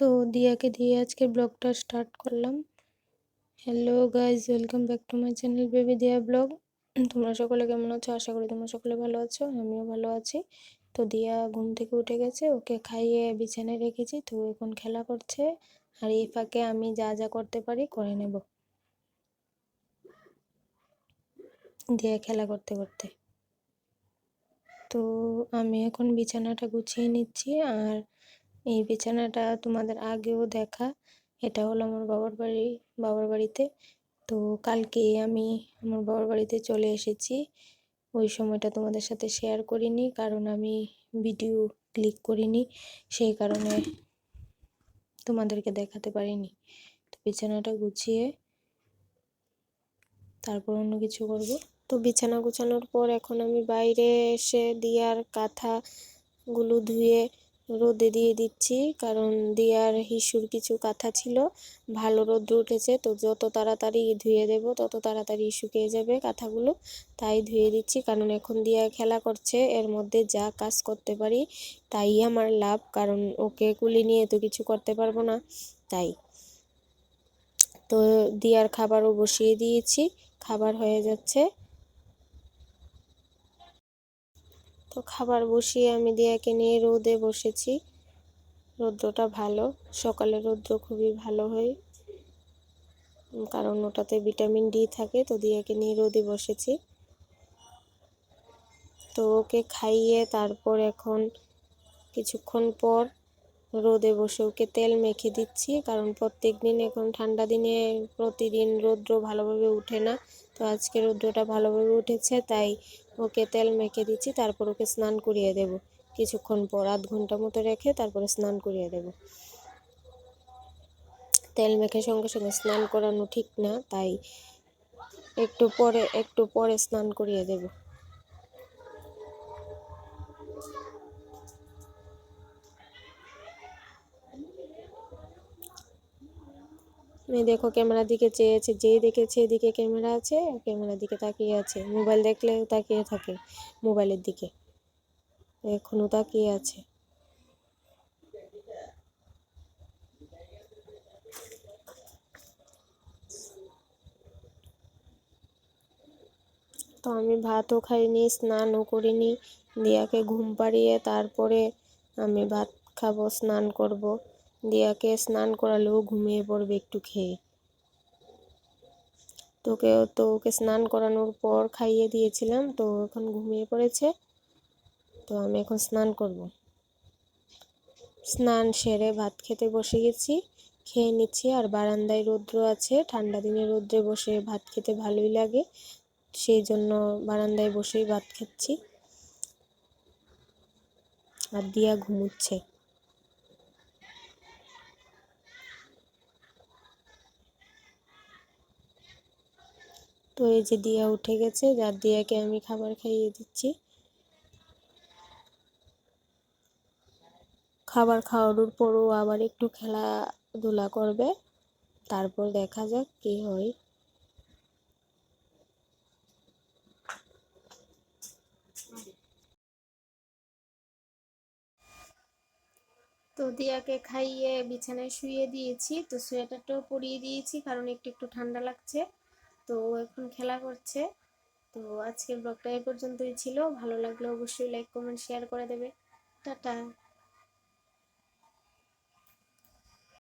তো দিয়াকে দিয়ে আজকে ব্লগটা স্টার্ট করলাম। Hello guys welcome back to my channel baby Diya vlog তোমরা সকলে কেমন আছো? আশা করি তোমরা সকলে ভালো আছো, আমিও ভালো আছি। তো দিয়া ঘুম থেকে উঠে গেছে, ওকে খাইয়ে বিছানায় রেখেছি, তো এখন খেলা করছে। আর এই ফাঁকে আমি যা যা করতে পারি করে নেব। দিয়া খেলা করতে করতে। তো আমি এখন বিছানাটা গুছিয়ে নিচ্ছি, আর এই বিছানাটা তোমাদের আগেও দেখা। এটা হলো আমার বাবার বাড়ি, বাবার বাড়িতে। তো কালকে আমি আমার বাবার বাড়িতে চলে এসেছি। ওই সময়টা তোমাদের সাথে শেয়ার করিনি, কারণ আমি ভিডিও ক্লিক করিনি। সেই কারণে তোমাদেরকে দেখাতে পারিনি। তো বিছানাটা গুছিয়ে তারপর অন্য কিছু করব। তো বিছানা গুছানোর পর এখন আমি বাইরে এসে দিয়ার কাঁথাগুলো ধুয়ে রোদে দিয়ে দিচ্ছি, কারণ দিয়ার হিসুর কিছু কাঁথা ছিল। ভালো রোদ্র উঠেছে, তো যত তাড়াতাড়ি ধুয়ে দেব, তত তাড়াতাড়ি শুকিয়ে যাবে কাঁথাগুলো। তাই ধুয়ে দিচ্ছি, কারণ এখন দিয়া খেলা করছে, এর মধ্যে যা কাজ করতে পারি তাই আমার লাভ, কারণ ওকে কুলি নিয়ে তো কিছু করতে পারব না, তাই। তো দিয়ার খাবারও বসিয়ে দিয়েছি, খাবার হয়ে যাচ্ছে। তো খাবার বসিয়ে আমি দিয়াকে নিয়ে রোদে বসেছি। রৌদ্রটা ভালো। সকালে রৌদ্র খুবই ভালো হয়, কারণ ওটাতে ভিটামিন ডি থাকে, তো দিয়াকে নিয়ে রোদে বসেছি। তো ওকে খাইয়ে তারপর এখন কিছুক্ষণ পর রোদে বসে ওকে তেল মেখে দিচ্ছি, কারণ প্রত্যেক দিন এখন ঠান্ডা দিনে প্রতিদিন রৌদ্র ভালোভাবে উঠে না। তো আজকে রৌদ্রটা ভালোভাবে উঠেছে, তাই ওকে তেল মেখে দিচ্ছি, তারপর ওকে স্নান করিয়ে দেব। কিছুক্ষণ পর আধ ঘণ্টা মতো রেখে তারপরে স্নান করিয়ে দেব। তেল মেখে সঙ্গে সঙ্গে স্নান করানো ঠিক না, তাই একটু পরে একটু পরে স্নান করিয়ে দেব। দেখো ক্যামেরার দিকে চেয়েছে যেই দেখেছে এদিকে ক্যামেরা আছে ক্যামেরার দিকে তাকিয়ে আছে। মোবাইল দেখলে তাকিয়ে থাকে মোবাইলের দিকে। এখনও তাকিয়ে আছে। তো আমি ভাতও খাইনি, স্নানও করিনি, দিয়াকে ঘুম পাড়িয়ে তারপরে আমি ভাত খাব, স্নান করব। দিয়াকে স্নান করালেও ঘুমিয়ে পড়বে একটু খেয়ে। তোকে তো ওকে স্নান করানোর পর খাইয়ে দিয়েছিলাম, তো এখন ঘুমিয়ে পড়েছে, তো আমি এখন স্নান করব। স্নান সেরে ভাত খেতে বসে গেছি, খেয়ে নিচ্ছি, আর বারান্দায় রৌদ্র আছে, ঠান্ডা দিনে রৌদ্রে বসে ভাত খেতে ভালোই লাগে, সেই জন্য বারান্দায় বসেই ভাত খাচ্ছি। আর দিয়া ঘুমুচ্ছে। তো এই যে দিয়া উঠে গেছে, যার দিয়াকে আমি খাবার খাইয়ে দিচ্ছি। খাবার খাওয়ানোর পরও আবার একটু খেলাধুলা করবে। তারপর দেখা যাক কি হয়। তো দিয়াকে খাইয়ে বিছানায় শুয়ে দিয়েছি, তো সোয়েটারটাও পরিয়ে দিয়েছি, কারণ একটু একটু ঠান্ডা লাগছে। তো এখন খেলা করছে। তো আজকের ব্লগটা এই পর্যন্তই ছিল। ভালো লাগলে অবশ্যই লাইক কমেন্ট শেয়ার করে দেবে। টাটা।